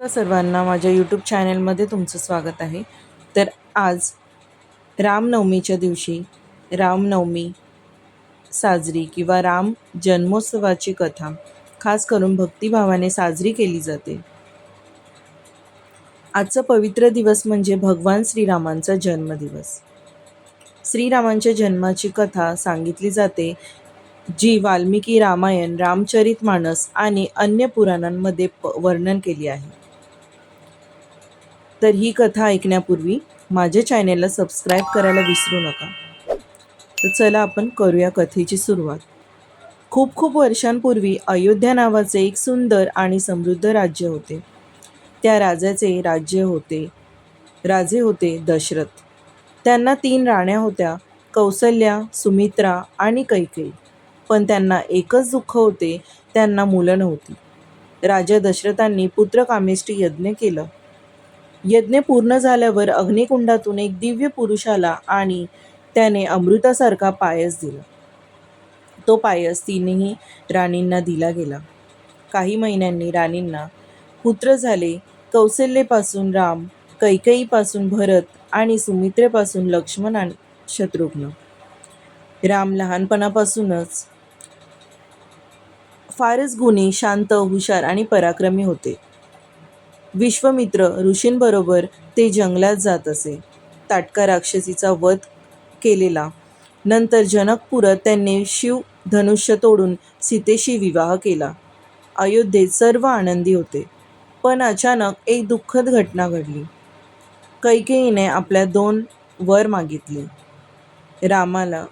सर्वांना. माझ्या यूट्यूब चॅनलमध्ये तुमचं स्वागत आहे. तर आज रामनवमीच्या दिवशी रामनवमी साजरी किंवा राम जन्मोत्सवाची कथा खास करून भक्तिभावाने साजरी केली जाते. आजचा पवित्र दिवस म्हणजे भगवान श्रीरामांचा जन्मदिवस. श्रीरामांच्या जन्माची कथा सांगितली जाते जी वाल्मिकी रामायण रामचरित मानस आणि अन्य पुराणांमध्ये प वर्णन केली आहे. तर ही कथा ऐकण्यापूर्वी माझ्या चॅनेलला सबस्क्राईब करायला विसरू नका. तर चला आपण करूया कथेची सुरुवात. खूप खूप वर्षांपूर्वी अयोध्या नावाचे एक सुंदर आणि समृद्ध राज्य होते. त्या राजाचे राज्य होते राजे होते दशरथ. त्यांना तीन राण्या होत्या कौसल्या सुमित्रा आणि कैकेयी. पण त्यांना एकच दुःख होते त्यांना मुलं नव्हती. राजा दशरथांनी पुत्रकामेष्टी यज्ञ केलं. यज्ञ पूर्ण झाल्यावर अग्निकुंडातून एक दिव्य पुरुष आला आणि त्याने अमृतासारखा पायस दिला. तो पायस तिन्ही राणींना दिला गेला. काही महिन्यांनी राणींना पुत्र झाले. कौशल्येपासून राम कैकईपासून भरत आणि सुमित्रेपासून लक्ष्मण आणि शत्रुघ्न. राम लहानपणापासूनच फारच गुणी शांत हुशार आणि पराक्रमी होते. विश्वमित्र ऋषींबरोबर ते जंगलात जात असे. ताटका राक्षसीचा वध केलेला. नंतर जनकपुरात त्यांनी शिव धनुष्य तोडून सीतेशी विवाह केला. अयोध्येत सर्व आनंदी होते. पण अचानक एक दुःखद घटना घडली. कैकेयीने आपल्या दोन वर मागितले. रामाला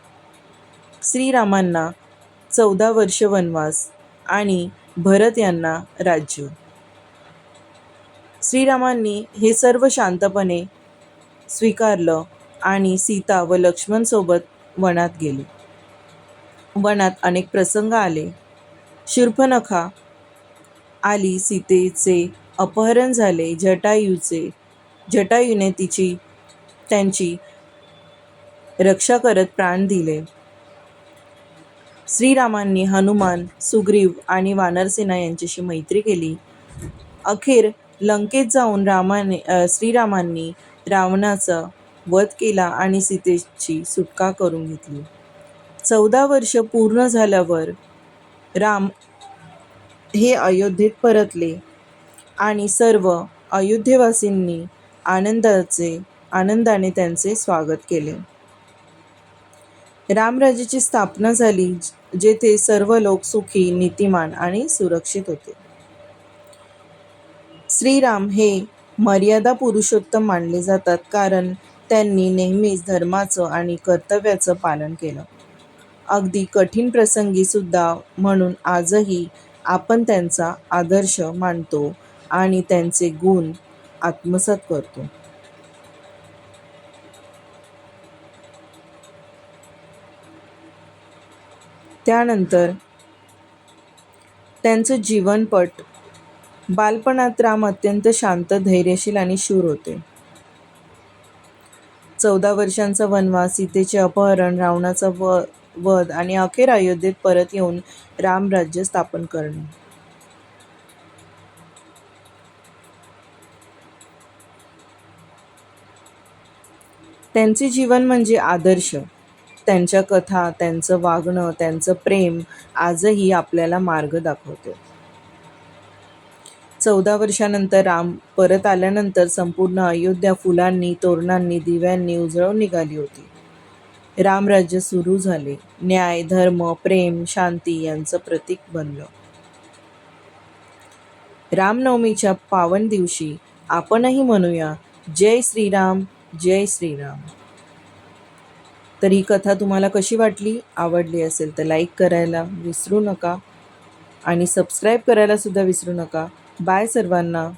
श्रीरामांना चौदा वर्ष वनवास आणि भरत यांना राज्य. श्रीरामांनी हे सर्व शांतपणे स्वीकारलं आणि सीता व लक्ष्मणसोबत वनात गेले. वनात अनेक प्रसंग आले. शूर्पणखा आली सीतेचे अपहरण झाले. जटायूचे जटायूने तिची त्यांची रक्षा करत प्राण दिले. श्रीरामांनी हनुमान सुग्रीव आणि वानरसेना यांच्याशी मैत्री केली. अखेर लंकेत जाऊन रामाने श्रीरामांनी रावणाचा वध केला आणि सीतेची सुटका करून घेतली. चौदा वर्ष पूर्ण झाल्यावर राम हे अयोध्येत परतले आणि सर्व अयोध्येवासींनी आनंदाचे आनंदाने त्यांचे स्वागत केले. रामराजेची स्थापना झाली जेथे सर्व लोक सुखी नीतिमान आणि सुरक्षित होते. श्रीराम हे मर्यादा पुरुषोत्तम मानले जातात कारण त्यांनी नेहमीच धर्माचं आणि कर्तव्याचं पालन केलं. अगदी कठीण प्रसंगी सुद्धा म्हणून आजही आपण त्यांचा आदर्श मानतो आणि त्यांचे गुण आत्मसात करतो. त्यानंतर त्यांचं जीवनपट बालपणात राम अत्यंत शांत धैर्यशील आणि शूर होते. चौदा वर्षांचा वनवास सीतेचे अपहरण रावणाचा व वध आणि अखेर अयोध्येत परत येऊन रामराज्य स्थापन करणे. त्यांचे जीवन म्हणजे आदर्श. त्यांच्या कथा त्यांचं वागणं त्यांचं प्रेम आजही आपल्याला मार्ग दाखवतो. चौदा वर्षानंतर राम परत आल्यानंतर संपूर्ण अयोध्या फुलांनी तोरणांनी दिव्यांनी उजळून निघाली होती. रामराज्य सुरू झाले. न्याय धर्म प्रेम शांती यांचं प्रतीक बनलं. रामनवमीच्या पावन दिवशी आपणही म्हणूया जय श्रीराम जय श्रीराम. तर ही कथा तुम्हाला कशी वाटली? आवडली असेल तर लाईक करायला विसरू नका आणि सबस्क्राईब करायला सुद्धा विसरू नका. बाय सर्वांना.